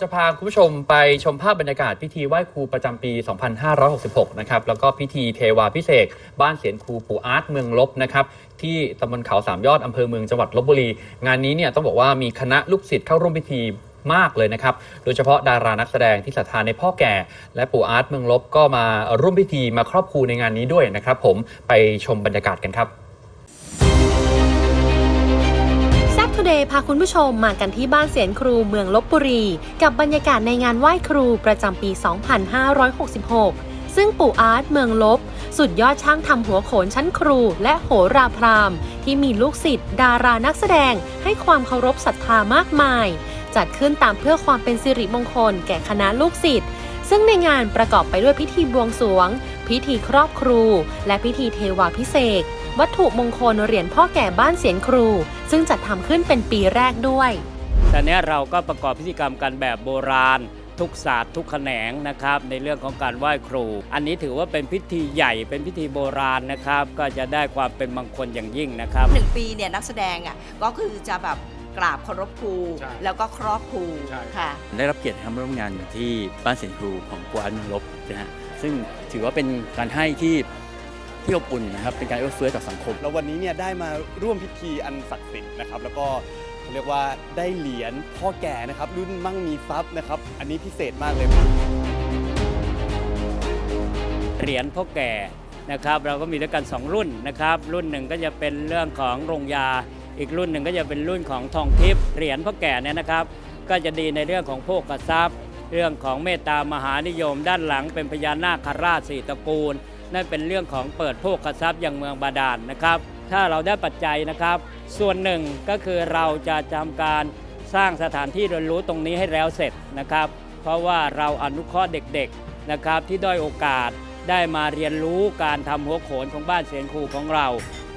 จะพาคุณผู้ชมไปชมภาพบรรยากาศพิธีไหว้ครูประจำปี 2566 นะครับ แล้วก็พิธีเทวาพิเศษ บ้านเสียนครูปู่อาร์ตเมืองลบนะครับ ที่ตำบลเขาสามยอดอำเภอเมืองจังหวัดลบบุรี งานนี้เนี่ยต้องบอกว่ามีคณะลูกศิษย์เข้าร่วมพิธีมากเลยนะครับ โดยเฉพาะดารานักแสดงที่ศรัทธาในพ่อแก่ และปู่อาร์ตเมืองลบก็มาร่วมพิธีมาครอบครูในงานนี้ด้วยนะครับ ผมไปชมบรรยากาศกันครับ เดย์พาคุณผู้ชมมากันที่บ้านเสียนครูเมืองลบบุรี กับบรรยากาศในงานไหว้ครูประจำปี 2566 ซึ่งปู่อาร์ตเมืองลบ สุดยอดช่างทำหัวโขนชั้นครูและโหราพราหมณ์ที่มีลูกศิษย์ดารานักแสดงให้ความเคารพศรัทธามากมาย จัดขึ้นตามเพื่อความเป็นสิริมงคลแก่คณะลูกศิษย์ซึ่งในงานประกอบไปด้วยพิธีบวงสรวง พิธีครอบครู และพิธีเทวาพิเศษ วัตถุมงคลเหรียญพ่อแก่บ้านเสียนครู ซึ่งจัดทำขึ้นเป็นปีแรกด้วยตอนนี้เราก็ประกอบพิธีกรรมกันแบบโบราณ ทุกศาสตร์ทุกแขนงนะครับ ในเรื่องของการไหว้ครู อันนี้ถือว่าเป็นพิธีใหญ่เป็นพิธีโบราณนะครับ ก็จะได้ความเป็นมงคลอย่างยิ่งนะครับหนึ่งปีเนี่ยนักแสดงอะก็คือจะแบบกราบเคารพครูใช่แล้วก็ครอบครูค่ะ ได้รับเกียรติทำร่วมงานอยู่ที่บ้านเสียงครูของกวานเมืองลบนะฮะซึ่งถือว่าเป็นการให้ที่ ที่อบอุ่นนะครับเป็นการเอื้อเฟื้อต่อสังคม แล้ววันนี้เนี่ยได้มาร่วมพิธีอันศักดิ์สิทธิ์นะครับแล้วก็เขาเรียกว่าได้เหรียญพ่อแก่นะครับรุ่นมั่งมีทรัพย์นะครับอันนี้พิเศษมากเลยเหรียญพ่อแก่นะครับเราก็มีด้วยกัน 2 รุ่นนะครับรุ่นหนึ่งก็จะเป็นเรื่องของโรงยา อีกรุ่นหนึ่งก็จะเป็นรุ่นของทองทิพย์เหรียญพ่อแก่เนี่ยนะครับ ก็จะดีในเรื่องของโภคทรัพย์ เรื่องของเมตตามหานิยม ด้านหลังเป็นพญานาคราชสี่ตระกูล นั่นเป็นเรื่องของเปิดโภคทรัพย์อย่างเมืองบาดาลนะครับ ถ้าเราได้ปัจจัยนะครับ ส่วนหนึ่งก็คือเราจะทำการสร้างสถานที่เรียนรู้ตรงนี้ให้แล้วเสร็จนะครับ เพราะว่าเราอนุเคราะห์เด็กๆนะครับ ที่ด้อยโอกาสได้มาเรียนรู้การทำหัวโขนของบ้านเสียงครูของเรา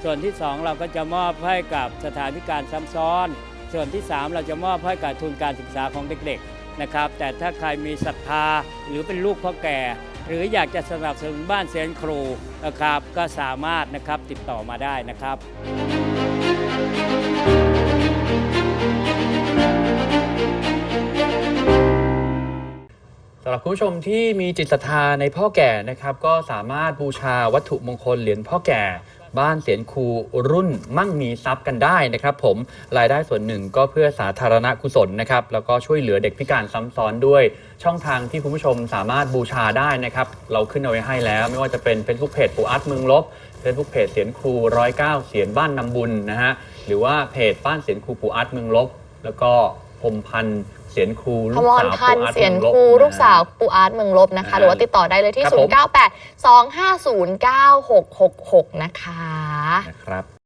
ส่วนที่ 2 เราก็จะมอบให้กับสถานพิการซ้ำซ้อน ส่วนที่ 3 เราจะมอบให้กับทุนการศึกษาของเด็กๆนะครับแต่ถ้าใครมีศรัทธาหรือเป็นลูกพ่อแก่ หรืออยากจะสนับสนุนบ้านเซียงครูนะครับก็สามารถนะครับติดต่อมาได้นะครับสำหรับคุณผู้ชมที่มีจิตศรัทธาในพ่อแก่นะครับ ก็สามารถบูชาวัตถุมงคลเหรียญพ่อแก่ บ้านเสียนครูรุ่นมั่งมีทรัพย์กันได้นะครับ ผมรายได้ส่วนหนึ่งก็เพื่อสาธารณกุศลนะครับแล้วก็ช่วยเหลือเด็กพิการซ้ำซ้อนด้วย ช่องทางที่คุณผู้ชมสามารถบูชาได้นะครับ เราขึ้นเอาไว้ให้แล้ว ไม่ว่าจะเป็น Facebook Page ปู่อาร์ตเมืองลบ Facebook Page เสียนครูร้อยเก้าเสียนบ้านนำบุญนะฮะหรือว่าเพจบ้านเสียนครูปู่อาร์ตเมืองลบ แล้วก็ พรหมพันธ์เสียนครูพลูกมรสาวพันปู่ธ์อาร์ตเสียนเมืองลบครูลูกสาวนะฮะปูอาร์ตเมืองลบนะคะอ่าหรือว่าติดต่อได้เลยที่ ครับผม 098 250 9666 นะคะ นะครับ